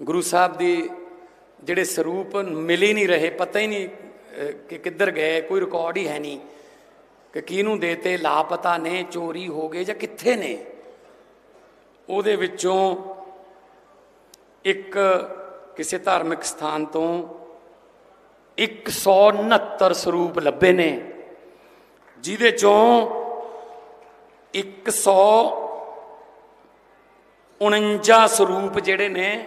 ਗੁਰੂ ਸਾਹਿਬ ਦੀ ਜਿਹੜੇ ਸਰੂਪ ਮਿਲ ਹੀ ਨਹੀਂ ਰਹੇ, ਪਤਾ ਹੀ ਨਹੀਂ ਕਿ ਕਿੱਧਰ ਗਏ, ਕੋਈ ਰਿਕਾਰਡ ਹੀ ਹੈ ਨਹੀਂ ਕਿ ਕਿਹਨੂੰ ਦੇਤੇ, ਲਾਪਤਾ ਨੇ, ਚੋਰੀ ਹੋ ਗਏ ਜਾਂ ਕਿੱਥੇ ਨੇ। ਉਹਦੇ ਵਿੱਚੋਂ ਇੱਕ ਕਿਸੇ ਧਾਰਮਿਕ ਸਥਾਨ ਤੋਂ 169 ਸਰੂਪ ਲੱਭੇ ਨੇ, ਜਿਹਦੇ ਚੋਂ 149 ਸਰੂਪ ਜਿਹੜੇ ਨੇ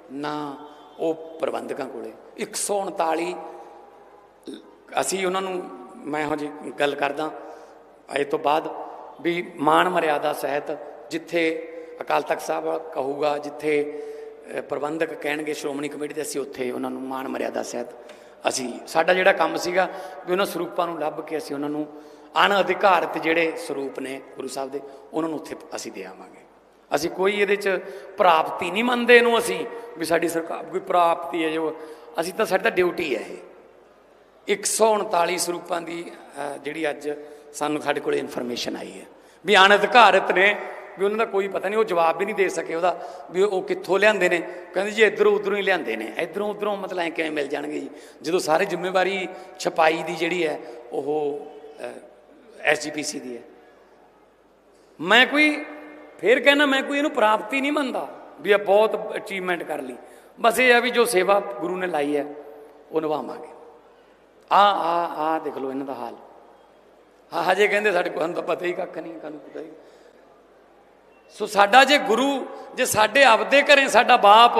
ਨਾ ਉਹ ਪ੍ਰਬੰਧਕਾਂ ਕੋਲੇ। 139 ਅਸੀਂ ਉਹਨਾਂ ਨੂੰ ਮੈਂ ਇਹੋ ਜਿਹੀ ਗੱਲ ਕਰਦਾ, ਇਹ ਤੋਂ ਬਾਅਦ ਵੀ ਮਾਣ ਮਰਿਆਦਾ ਸਹਿਤ ਜਿੱਥੇ ਅਕਾਲ ਤਖਤ ਸਾਹਿਬ ਕਹੂਗਾ, ਜਿੱਥੇ ਪ੍ਰਬੰਧਕ ਕਹਿਣਗੇ, ਸ਼੍ਰੋਮਣੀ ਕਮੇਟੀ ਦੇ, ਅਸੀਂ ਉੱਥੇ ਉਹਨਾਂ ਨੂੰ ਮਾਣ ਮਰਿਆਦਾ ਸਹਿਤ ਅਸੀਂ, ਸਾਡਾ ਜਿਹੜਾ ਕੰਮ ਸੀਗਾ ਵੀ ਉਹਨਾਂ ਸਰੂਪਾਂ ਨੂੰ ਲੱਭ ਕੇ ਅਸੀਂ ਉਹਨਾਂ ਨੂੰ ਅਣਅਧਿਕਾਰਤ ਜਿਹੜੇ ਸਰੂਪ ਨੇ ਗੁਰੂ ਸਾਹਿਬ ਦੇ, ਉਹਨਾਂ ਨੂੰ ਉੱਥੇ ਅਸੀਂ ਦੇ ਆਵਾਂਗੇ। ਅਸੀਂ ਕੋਈ ਇਹਦੇ ਚ ਪ੍ਰਾਪਤੀ ਨਹੀਂ ਮੰਨਦੇ ਇਹਨੂੰ ਅਸੀਂ, ਵੀ ਸਾਡੀ ਸਰਕਾਰ ਕੋਈ ਪ੍ਰਾਪਤੀ ਹੈ ਜੋ। ਅਸੀਂ ਤਾਂ ਸਾਡੀ ਤਾਂ ਡਿਊਟੀ ਹੈ ਇਹ। 139 ਸਰੂਪਾਂ ਦੀ ਜਿਹੜੀ ਅੱਜ ਸਾਨੂੰ ਸਾਡੇ ਕੋਲ ਇਨਫੋਰਮੇਸ਼ਨ ਆਈ ਹੈ। ਵੀ ਅਣਅਧਿਕਾਰਤ ਨੇ, ਵੀ ਉਹਨਾਂ ਦਾ ਕੋਈ ਪਤਾ ਨਹੀਂ, ਉਹ ਜਵਾਬ ਵੀ ਨਹੀਂ ਦੇ ਸਕੇ ਉਹਦਾ, ਵੀ ਉਹ ਕਿੱਥੋਂ ਲਿਆਂਦੇ ਨੇ। ਕਹਿੰਦੇ ਜੀ ਇਧਰੋਂ ਉਧਰੋਂ ਹੀ ਲਿਆਂਦੇ ਨੇ। ਇਧਰੋਂ ਉਧਰੋਂ ਮਤਲਬ ਐ ਕਿਵੇਂ ਮਿਲ ਜਾਣਗੇ ਜੀ? ਜਦੋਂ ਸਾਰੇ ਜ਼ਿੰਮੇਵਾਰੀ ਛਪਾਈ ਦੀ ਜਿਹੜੀ ਹੈ, ਉਹ ਐਸਜੀਪੀਸੀ ਦੀ ਹੈ। ਮੈਂ ਕੋਈ ਫਿਰ ਕਹਿੰਦਾ ਮੈਂ ਕੋਈ ਇਹਨੂੰ ਪ੍ਰਾਪਤੀ ਨਹੀਂ ਮੰਨਦਾ ਵੀ ਇਹ ਬਹੁਤ ਅਚੀਵਮੈਂਟ ਕਰ ਲਈ। ਬਸ ਇਹ ਆ ਵੀ ਜੋ ਸੇਵਾ ਗੁਰੂ ਨੇ ਲਾਈ ਹੈ, ਉਹ ਨਿਭਾਵਾਂਗੇ। ਆ ਆ ਆ ਦੇਖ ਲਓ ਇਹਨਾਂ ਦਾ ਹਾਲ। ਹਾਂ, ਹਜੇ ਕਹਿੰਦੇ ਸਾਡੇ ਕੋਲ ਤਾਂ ਪਤਾ ਹੀ ਕੱਖ ਨਹੀਂ ਕਾਨੂੰ ਪਤਾ ਹੀ ਸੋ ਸਾਡਾ ਜੇ ਗੁਰੂ, ਜੇ ਸਾਡੇ ਆਪਦੇ ਘਰੇ ਸਾਡਾ ਬਾਪ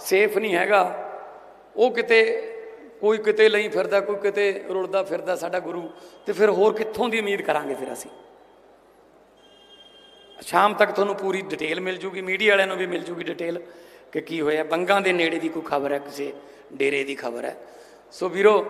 ਸੇਫ ਨਹੀਂ ਹੈਗਾ, ਉਹ ਕਿਤੇ, ਕੋਈ ਕਿਤੇ ਲਈ ਫਿਰਦਾ, ਕੋਈ ਕਿਤੇ ਰੁਲਦਾ ਫਿਰਦਾ ਸਾਡਾ ਗੁਰੂ, ਤੇ ਫਿਰ ਹੋਰ ਕਿੱਥੋਂ ਦੀ ਉਮੀਦ ਕਰਾਂਗੇ ਫਿਰ ਅਸੀਂ? ਸ਼ਾਮ ਤੱਕ ਤੁਹਾਨੂੰ ਪੂਰੀ ਡਿਟੇਲ ਮਿਲ ਜੂਗੀ ਮੀਡੀਆ ਵਾਲਿਆਂ ਨੂੰ ਵੀ ਮਿਲ ਜੂਗੀ ਡਿਟੇਲ ਕਿ ਕੀ ਹੋਇਆ। ਬੰਗਾਂ ਦੇ ਨੇੜੇ ਦੀ ਕੋਈ ਖਬਰ ਹੈ, ਕਿਸੇ ਡੇਰੇ ਦੀ ਖਬਰ ਹੈ। ਸੋ ਵੀਰੋ